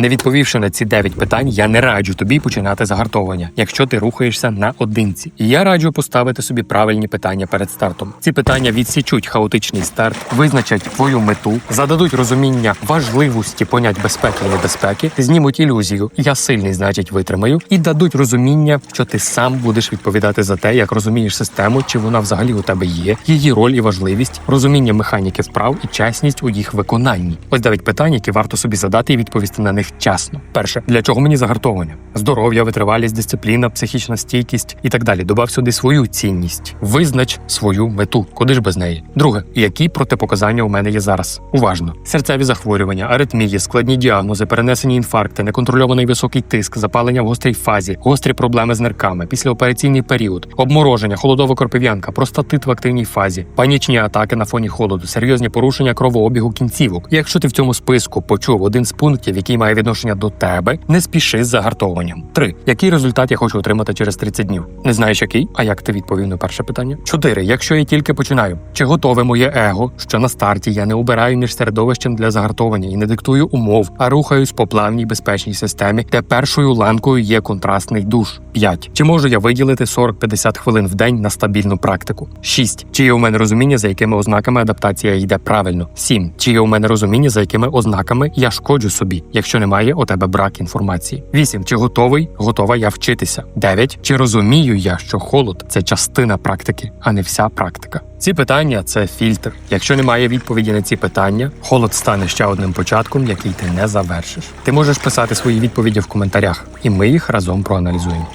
Не відповівши на ці 9 питань, я не раджу тобі починати загартовування, якщо ти рухаєшся наодинці. І я раджу поставити собі правильні питання перед стартом. Ці питання відсічуть хаотичний старт, визначать твою мету, зададуть розуміння важливості понять безпеки і небезпеки, знімуть ілюзію Я сильний, значить витримаю, і дадуть розуміння, що ти сам будеш відповідати за те, як розумієш систему, чи вона взагалі у тебе є, її роль і важливість, розуміння механіки вправ і чесність у їх виконанні. Ось дев'ять питань, які варто собі задати і відповісти на них чесно. Перше, для чого мені загартовування? Здоров'я, витривалість, дисципліна, психічна стійкість і так далі. Добав сюди свою цінність. Визнач свою мету. Куди ж без неї? Друге, які протипоказання у мене є зараз? Уважно: серцеві захворювання, аритмії, складні діагнози, перенесені інфаркти, неконтрольований високий тиск, запалення в гострій фазі, гострі проблеми з нирками, післяопераційний період, обмороження, холодова кропив'янка, простатит в активній фазі, панічні атаки на фоні холоду, серйозні порушення кровообігу кінцівок. Якщо ти в цьому списку почув один з пунктів, який має відношення до тебе, не спіши з загартовуванням. Три. Який результат я хочу отримати через 30 днів? Не знаєш який? А як ти відповів на перше питання? Чотири. Якщо я тільки починаю, чи готове моє его, що на старті я не обираю між середовищем для загартовування і не диктую умов, а рухаюсь по плавній безпечній системі, де першою ланкою є контрастний душ. 5. Чи можу я виділити 40-50 хвилин в день на стабільну практику? 6. Чи є у мене розуміння, за якими ознаками адаптація йде правильно? 7. Чи є у мене розуміння, за якими ознаками я шкоджу собі, якщо немає у тебе брак інформації? 8. Чи готовий, готова я вчитися? 9. Чи розумію я, що холод це частина практики, а не вся практика? Ці питання це фільтр. Якщо немає відповіді на ці питання, холод стане ще одним початком, який ти не завершиш. Ти можеш писати свої відповіді в коментарях, і ми їх разом проаналізуємо.